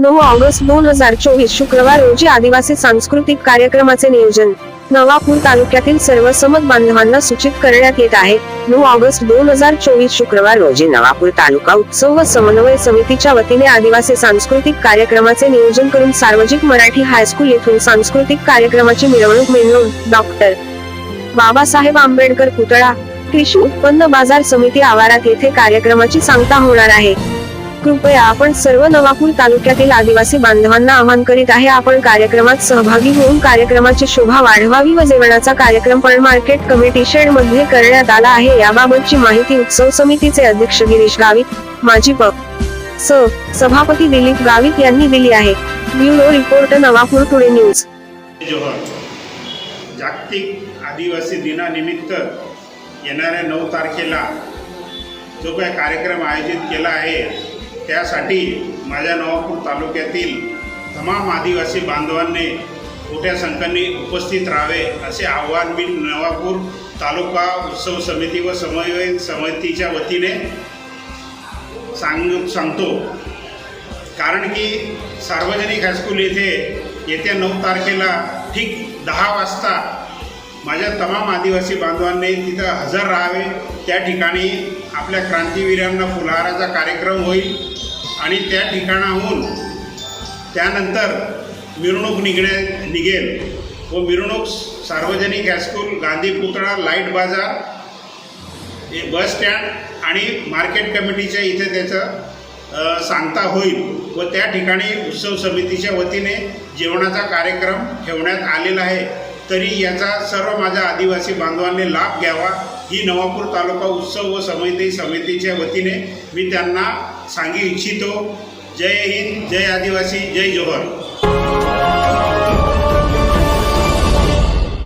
नऊ ऑगस्ट दोन हजार चोवीस शुक्रवार रोजी आदिवासी सांस्कृतिक कार्यक्रमाचे नियोजन. नवापूर तालुक्यातील सर्व समत बांधवांना सूचित करण्यात येत आहे. नऊ ऑगस्ट दोन हजार चोवीस शुक्रवार रोजी नवापूर तालुका उत्सव व समन्वय समितीच्या वतीने आदिवासी सांस्कृतिक कार्यक्रमाचे नियोजन करून सार्वजनिक मराठी हायस्कूल येथून सांस्कृतिक कार्यक्रमाची मिरवणूक मिळवून डॉक्टर बाबासाहेब आंबेडकर पुतळा कृषी उत्पन्न बाजार समिती आवारात येथे कार्यक्रमाची सांगता होणार आहे. कृपया आपण सर्व नवापूर तालुक्यातील आदिवासी बांधवांना आवाहन करीत आहे. आपण कार्यक्रमात सहभागी होऊन कार्यक्रमाची शोभा वाढवावी व जेवणाचा कार्यक्रम पण मार्केट कमिटी शेडमध्ये करण्यात आला आहे. याबाबतची माहिती उत्सव समितीचे अध्यक्ष गिरीश गावित माजी प स. सभापती दिलीप गावित यांनी दिली आहे. Bureau report Navapur today news. जागतिक आदिवासी दिनानिमित्त येणाऱ्या नऊ तारखेला जो काही कार्यक्रम आयोजित केला आहे त्यासाठी माझ्या नवापूर तालुक्यातील तमाम आदिवासी बांधवांनी मोठ्या संख्येने उपस्थित राहावे असे आव्हान मी नवापूर तालुका उत्सव समिती व समन्वय समितीच्या वतीने सांग सांगतो. कारण की सार्वजनिक हायस्कूल येथे येत्या नऊ तारखेला ठीक दहा वाजता माझ्या तमाम आदिवासी बांधवांनी तिथं हजर राहावे. त्या ठिकाणी आपल्या क्रांतीवीरांना फुलहाराचा कार्यक्रम होईल. आणि त्या ठिकाणाहून त्यानंतर मिरवणूक निघण्या निघेल व मिरवणूक सार्वजनिक हायस्कूल गांधी पुतळा लाइट बाजार हे बस स्टँड आणि मार्केट कमिटीच्या इथे त्याचं सांगता होईल व त्या ठिकाणी उत्सव समितीच्या वतीने जेवणाचा कार्यक्रम ठेवण्यात आलेला आहे. तरी याचा सर्व माझ्या आदिवासी बांधवांनी लाभ घ्यावा. ही नवापूर तालुका उत्सव व समिती समितीच्या वतीने मी त्यांना सांगू इच्छितो. जय हिंद जय आदिवासी जय जोहर.